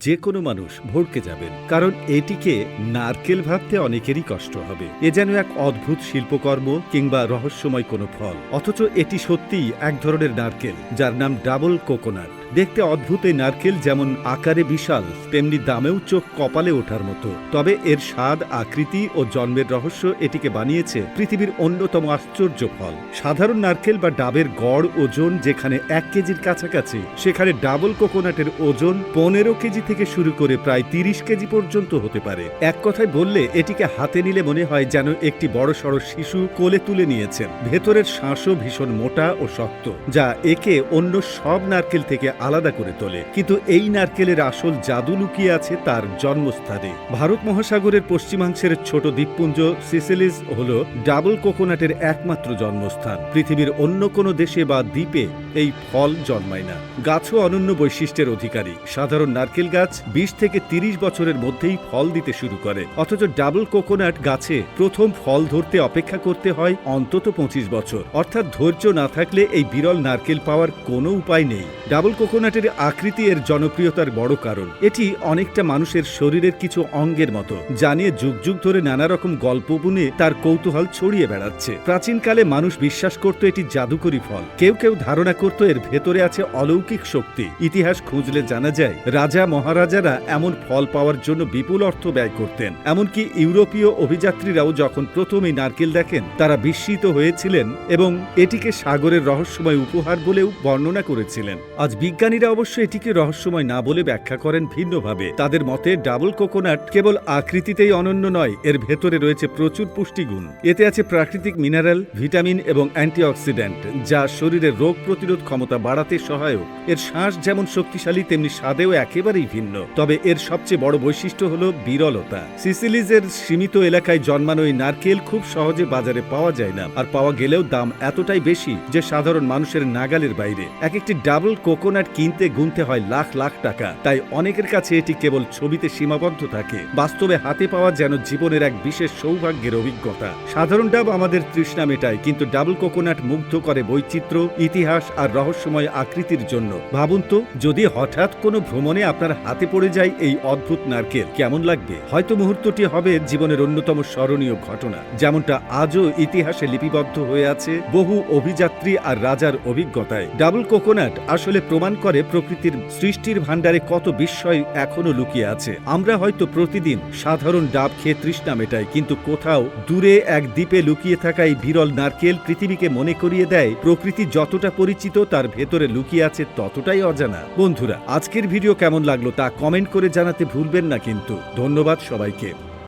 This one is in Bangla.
যে কোনো মানুষ ভড়কে যাবেন। কারণ এটিকে নারকেল ভাবতে অনেকেরই কষ্ট হবে। এ যেন এক অদ্ভুত শিল্পকর্ম কিংবা রহস্যময় কোনো ফল। অথচ এটি সত্যিই এক ধরনের নারকেল, যার নাম ডাবল কোকোনাট। দেখতে অদ্ভুত এই নারকেল যেমন আকারে বিশাল, তেমনি দামেও চোখ কপালে ওঠার মতো। তবে এর স্বাদ, আকৃতি ও জন্মের রহস্য এটিকে বানিয়েছে পৃথিবীর অন্যতম আশ্চর্য ফল। সাধারণ নারকেল বা ডাবের গড় ওজন যেখানে এক কেজির কাছাকাছি, সেখানে ডাবল কোকোনাটের ওজন পনেরো কেজি থেকে শুরু করে প্রায় তিরিশ কেজি পর্যন্ত হতে পারে। এক কথায় বললে, এটিকে হাতে নিলে মনে হয় যেন একটি বড় সড় শিশু কোলে তুলে নিয়েছেন। ভেতরের শাঁসও ভীষণ মোটা ও শক্ত, যা একে অন্য সব নারকেল থেকে আলাদা করে তোলে। কিন্তু এই নারকেলের আসল জাদু লুকিয়ে আছে তার জন্মস্থানে। ভারত মহাসাগরের পশ্চিমাংশের ছোট দ্বীপপুঞ্জ সিসিলিস হল ডাবল কোকোনাটের একমাত্র জন্মস্থান। পৃথিবীর অন্য কোনো দেশে বা দ্বীপে এই ফল জন্মায় না। গাছও অনন্য বৈশিষ্ট্যের অধিকারী। সাধারণ নারকেল গাছ বিশ থেকে তিরিশ বছরের মধ্যেই ফল দিতে শুরু করে। অথচ ডাবল কোকোনাট গাছে প্রথম ফল ধরতে অপেক্ষা করতে হয় অন্তত পঁচিশ বছর। অর্থাৎ ধৈর্য না থাকলে এই বিরল নারকেল পাওয়ার কোনো উপায় নেই। ডাবল কোকোনাটের আকৃতি এর জনপ্রিয়তার বড় কারণ। এটি অনেকটা মানুষের শরীরের কিছু অঙ্গের মতো জানিয়ে যুগ যুগ ধরে নানা রকম গল্প বুনে তার কৌতূহল ছড়িয়ে বেড়াচ্ছে। প্রাচীনকালে মানুষ বিশ্বাস করত এটি জাদুকরী ফল। কেউ কেউ ধারণা করত এর ভেতরে আছে অলৌকিক শক্তি। ইতিহাস খুঁজলে জানা যায়, রাজা মহারাজারা এমন ফল পাওয়ার জন্য বিপুল অর্থ ব্যয় করতেন। এমনকি ইউরোপীয় অভিযাত্রীরাও যখন প্রথম নারকেল দেখেন, তারা বিস্মিত হয়েছিলেন এবং এটিকে সাগরের রহস্যময় উপহার বলেও বর্ণনা করেছিলেন। আজ বিজ্ঞানীরা অবশ্য এটিকে রহস্যময় না বলে ব্যাখ্যা করেন ভিন্নভাবে। তাদের মতে, ডাবল কোকোনাট কেবল আকৃতিতেই অনন্য নয়, এর ভেতরে রয়েছে প্রচুর পুষ্টিগুণ। এতে আছে প্রাকৃতিক মিনারেল, ভিটামিন এবং অ্যান্টিঅক্সিডেন্ট, যা শরীরের রোগ প্রতিরোধ ক্ষমতা বাড়াতে সহায়ক। এর শ্বাস যেমন শক্তিশালী, তেমনি স্বাদেও একেবারেই ভিন্ন। তবে এর সবচেয়ে বড় বৈশিষ্ট্য হল বিরলতা। সিসিলিজের সীমিত এলাকায় জন্মানো এই নারকেল খুব সহজে বাজারে পাওয়া যায় না, আর পাওয়া গেলেও দাম এতটাই বেশি যে সাধারণ মানুষের নাগালের বাইরে। এক একটি ডাবল কোকোনাট কিনতে গুনতে হয় লাখ লাখ টাকা। তাই অনেকের কাছে এটি কেবল ছবিতে সীমাবদ্ধ থাকে। বাস্তবে হাতে পাওয়া যেন জীবনের এক বিশেষ সৌভাগ্যের অভিজ্ঞতা। সাধারণ ডাব আমাদের তৃষ্ণা মেটায়, কিন্তু ডাবল কোকোনাট মুগ্ধ করে বৈচিত্র্য, ইতিহাস আর রহস্যময় আকৃতির জন্য। ভাবুন তো, যদি হঠাৎ কোনো ভ্রমণে আপনার হাতে পড়ে যায় এই অদ্ভুত নারকেল, কেমন লাগবে? হয়তো মুহূর্তটি হবে জীবনের অন্যতম স্মরণীয় ঘটনা, যেমনটা আজও ইতিহাসে লিপিবদ্ধ হয়ে আছে বহু অভিযাত্রী আর রাজার অভিজ্ঞতায়। ডাবল কোকোনাট আসলে প্রমাণ করে প্রকৃতির সৃষ্টির ভাণ্ডারে কত বিস্ময় এখনও লুকিয়ে আছে। আমরা হয়তো প্রতিদিন সাধারণ ডাব খেয়ে তৃষ্ণা মেটাই, কিন্তু কোথাও দূরে এক দ্বীপে লুকিয়ে থাকা এই বিরল নারকেল পৃথিবীকে মনে করিয়ে দেয়, প্রকৃতি যতটা পরিচিত তার ভেতরে লুকিয়ে আছে ততটাই অজানা। বন্ধুরা, আজকের ভিডিও কেমন লাগল তা কমেন্ট করে জানাতে ভুলবেন না কিন্তু। ধন্যবাদ সবাইকে।